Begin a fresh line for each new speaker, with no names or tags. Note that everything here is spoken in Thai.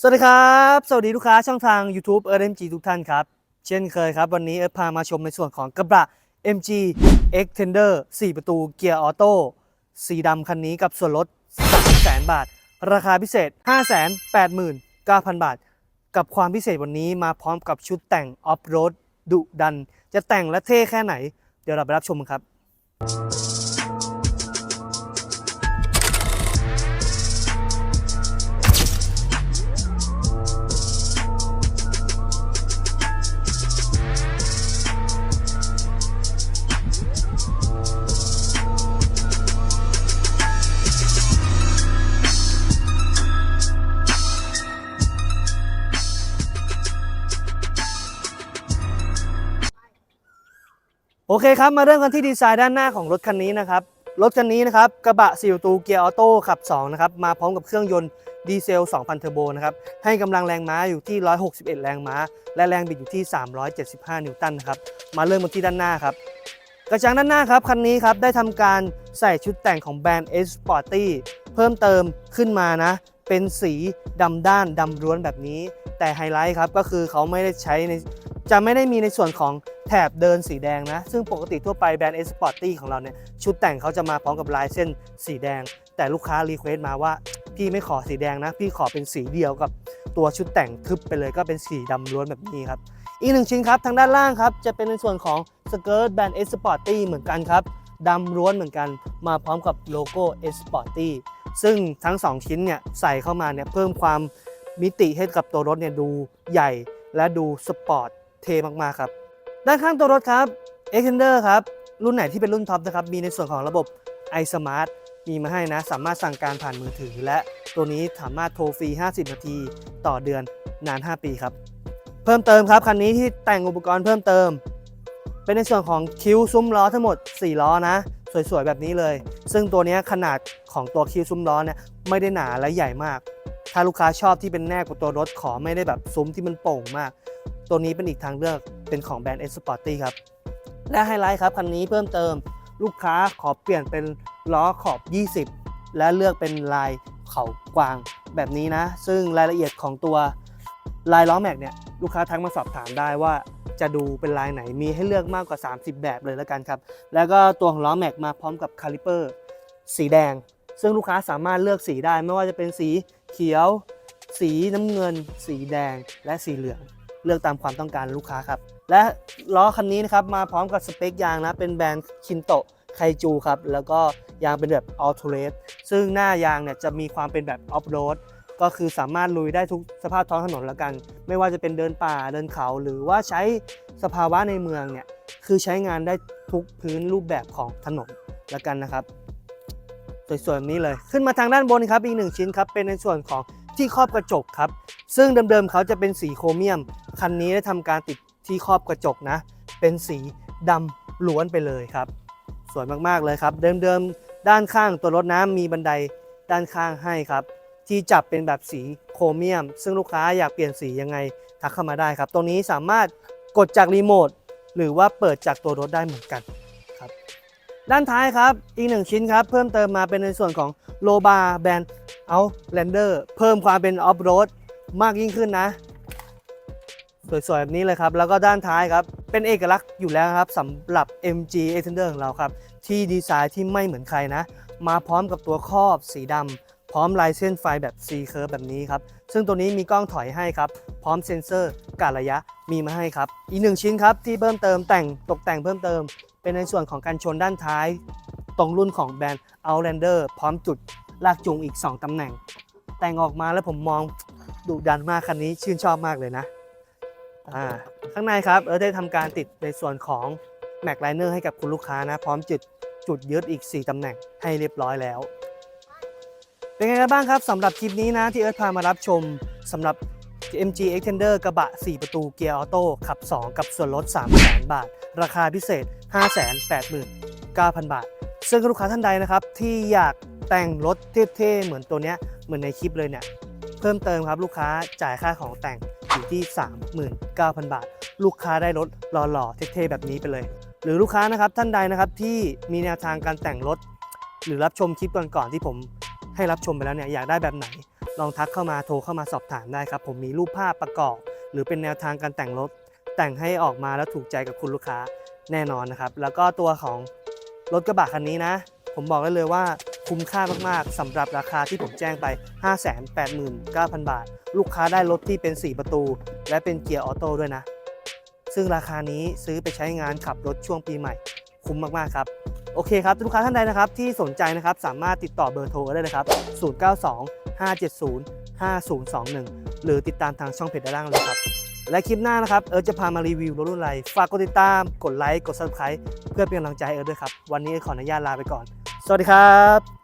สวัสดีครับ สวัสดีลูกค้าช่องทาง YouTube เอิร์ MG ทุกท่านครับ เช่นเคยครับ วันนี้เอิร์ธพามาชมในส่วนของกระบะ MG Extender 4 ประตูเกียร์ออโต้สีดำคันนี้กับส่วนลด 300,000 บาท ราคาพิเศษ 589,000 บาท กับความพิเศษวันนี้มาพร้อมกับชุดแต่งออฟโรดดุดัน จะแต่งและเท่แค่ไหน เดี๋ยวเราไปรับชมกันครับ โอเคครับ มาเริ่มกันที่ดีไซน์ด้านหน้าของรถคันนี้นะครับ รถคันนี้นะครับกระบะ4ประตูเกียร์ออโต้ขับ2นะครับมาพร้อมกับเครื่องยนต์ดีเซล 2,000 เทอร์โบนะครับให้กำลังแรงม้าอยู่ที่ 161 แรงม้า และแรงบิดอยู่ที่ 375 นิวตันนะครับมาเริ่มกันที่ด้านหน้าครับกระจังด้านหน้าครับคันนี้ครับได้ทำการใส่ชุดแต่งของแบรนด์ S Sporty เพิ่มเติมขึ้นมานะเป็นสีดำด้านดำล้วนแบบนี้ แต่ไฮไลท์ครับก็คือเขาไม่ได้ใช้ใน จะไม่ได้มีในส่วนของแถบเดินสีแดงนะ ซึ่งปกติทั่วไปแบรนด์ S Sporty ของเราเนี่ยชุดแต่งเขาจะมาพร้อมกับลายเส้นสีแดง แต่ลูกค้ารีเควสต์มาว่าพี่ไม่ขอสีแดงนะ พี่ขอเป็นสีเดียวกับตัวชุดแต่งทึบไปเลยก็เป็นสีดำล้วนแบบนี้ครับ อีกหนึ่งชิ้นครับทางด้านล่างครับจะเป็นในส่วนของสเกิร์ตแบรนด์ S Sporty เหมือนกันครับดำล้วนเหมือนกันมาพร้อมกับโลโก้ S Sporty ซึ่งทั้ง 2 ชิ้นเนี่ยใส่เข้ามาเนี่ยเพิ่มความมิติให้กับตัวรถเนี่ยดูใหญ่และดูสปอร์ต เท่มากๆครับ ด้านข้างตัวรถครับ Extender ครับ รุ่นไหนที่เป็นรุ่นท็อปนะครับ มีในส่วนของระบบ iSmart มีมาให้นะ สามารถสั่งการผ่านมือถือ และตัวนี้สามารถโทรฟรี 50 นาที ต่อเดือนนาน 5 ปีครับ เพิ่มเติมครับ คันนี้ที่แต่งอุปกรณ์เพิ่มเติม เป็นในส่วนของคิ้วซุ้มล้อทั้งหมด 4 ล้อนะ สวยๆ แบบนี้เลย ซึ่งตัวนี้ขนาดของตัวคิ้วซุ้มล้อเนี่ยไม่ได้หนาและใหญ่มาก ถ้าลูกค้าชอบที่เป็นแนบกว่าตัวรถขอไม่ได้แบบซุ้มที่มันโป่งมาก ตัวนี้เป็นอีกทางเลือกเป็นของแบรนด์ S Sporty ครับ และไฮไลท์ครับคันนี้เพิ่มเติมลูกค้าขอเปลี่ยนเป็นล้อขอบ 20 และเลือกเป็นลายเขากวางแบบนี้นะ ซึ่งรายละเอียดของตัวลายล้อแม็กเนี่ยลูกค้าทักมาสอบถามได้ว่าจะดูเป็นลายไหนมีให้เลือกมากกว่า 30 แบบเลยแล้วกันครับ แล้วก็ตัวของล้อแม็กมาพร้อมกับคาลิเปอร์สีแดง ซึ่งลูกค้าสามารถเลือกสีได้ ไม่ว่าจะเป็นสีเขียว สีน้ำเงิน สีแดงและสีเหลือง เลือกตามความต้องการลูกค้าครับ และล้อคันนี้นะครับมาพร้อมกับสเปคยางนะเป็นแบรนด์คินโตะไคจูครับแล้วก็ยางเป็นแบบออ t เ r สซึ่งหน้ายางเนี่ยจะมีความเป็นแบบออฟโรดก็คือสามารถลุยได้ทุกสภาพท้องถนนแล้วกัน ไม่ว่าจะเป็นเดินป่าเดินเขา หรือว่าใช้สภาวะในเมืองเนี่ยคือใช้งานได้ทุกพื้นรูปแบบของถนนแล้วกันนะครับสวยๆแบบนี้เลย ขึ้นมาทางด้านบนครับอีกหนึ่งชิ้นครับเป็นในส่วนของ ที่ครอบกระจกครับ ซึ่งเดิมๆเขาจะเป็นสีโครเมียม คันนี้ได้ทำการติดที่ครอบกระจกนะ เป็นสีดำล้วนไปเลยครับ สวยมากๆเลยครับ เดิมๆด้านข้างตัวรถน้ำมีบันไดด้านข้างให้ครับ ที่จับเป็นแบบสีโครเมียม ซึ่งลูกค้าอยากเปลี่ยนสียังไงทักเข้ามาได้ครับ ตรงนี้สามารถกดจากรีโมทหรือว่าเปิดจากตัวรถได้เหมือนกันครับ ด้านท้ายครับ อีกหนึ่งชิ้นครับ เพิ่มเติมมาเป็นในส่วนของโลบาแบนเอาแลนเดอร์เพิ่มความเป็นออฟโรดมากยิ่งขึ้นนะ สวยๆ แบบนี้เลยครับ แล้วก็ด้านท้ายครับ เป็นเอกลักษณ์อยู่แล้วครับสำหรับ MG Extender ของเราครับ ที่ดีไซน์ที่ไม่เหมือนใครนะ มาพร้อมกับตัวครอบสีดำ พร้อมลายเส้นไฟแบบ C curve แบบนี้ครับ ซึ่งตัวนี้มีกล้องถอยให้ครับ พร้อมเซ็นเซอร์กาดระยะมีมาให้ครับ อีกหนึ่งชิ้นครับที่เพิ่มเติมแต่งตกแต่งเพิ่มเติม เป็นในส่วนของการชนด้านท้าย ตรงรุ่นของแบรนด์ Outlander พร้อมจุดลากจูงอีก 2ตำแหน่ง แต่งออกมาแล้วผมมองดุดันมากคันนี้ชื่นชอบมากเลยนะข้างในครับเออได้ทำการติดในส่วนของ Mac Liner ให้กับคุณลูกค้านะ พร้อมจุดจุดยึดอีก 4ตำแหน่งให้เรียบร้อยแล้ว เป็นไงกันบ้างครับสำหรับคลิปนี้นะที่เอิร์ธพามารับชมสำหรับ MG Extender กระบะ 4 ประตูเกียร์ออโต้ขับ 2 กับส่วนลด300,000 บาท ราคาพิเศษ 589,000 บาท ซึ่งลูกค้าท่านใดนะครับ ที่อยากแต่งรถเท่ๆ เหมือนตัวเนี้ยเหมือนในคลิปเลยเนี่ย เพิ่มเติมครับลูกค้าจ่ายค่าของแต่งอยู่ที่ 39,000 บาท ลูกค้าได้รถหล่อๆเท่ๆแบบนี้ไปเลย หรือลูกค้านะครับท่านใดนะครับที่มีแนวทางการแต่งรถ หรือรับชมคลิปก่อนๆที่ผม ให้รับชมไปแล้วเนี่ยอยากได้แบบไหน ลองทักเข้ามาโทรเข้ามาสอบถามได้ครับ ผมมีรูปภาพประกอบ หรือเป็นแนวทางการแต่งรถ แต่งให้ออกมาแล้วถูกใจกับคุณลูกค้าแน่นอนนะครับ แล้วก็ตัวของรถกระบะคันนี้นะ ผมบอกได้เลยว่าคุ้มค่ามากๆสำหรับราคาที่ผมแจ้งไป 589,000 บาท ลูกค้าได้รถที่เป็น 4 ประตู และเป็นเกียร์ออโต้ด้วยนะ ซึ่งราคานี้ซื้อไปใช้งานขับรถช่วงปีใหม่ คุ้มมากๆครับ โอเคครับลูกค้าท่านใดนะครับที่สนใจนะครับสามารถติดต่อเบอร์โทรได้เลยครับ 092 570 5021 หรือติดตามทางช่องเพจด้านล่างเลยครับ และคลิปหน้านะครับ เอิร์ธจะพามารีวิวรถรุ่นอะไร ฝากกดติดตาม กดไลค์ กด subscribe เพื่อเป็นกำลังใจให้เอิร์ธด้วยครับ วันนี้ขออนุญาตลาไปก่อน สวัสดีครับ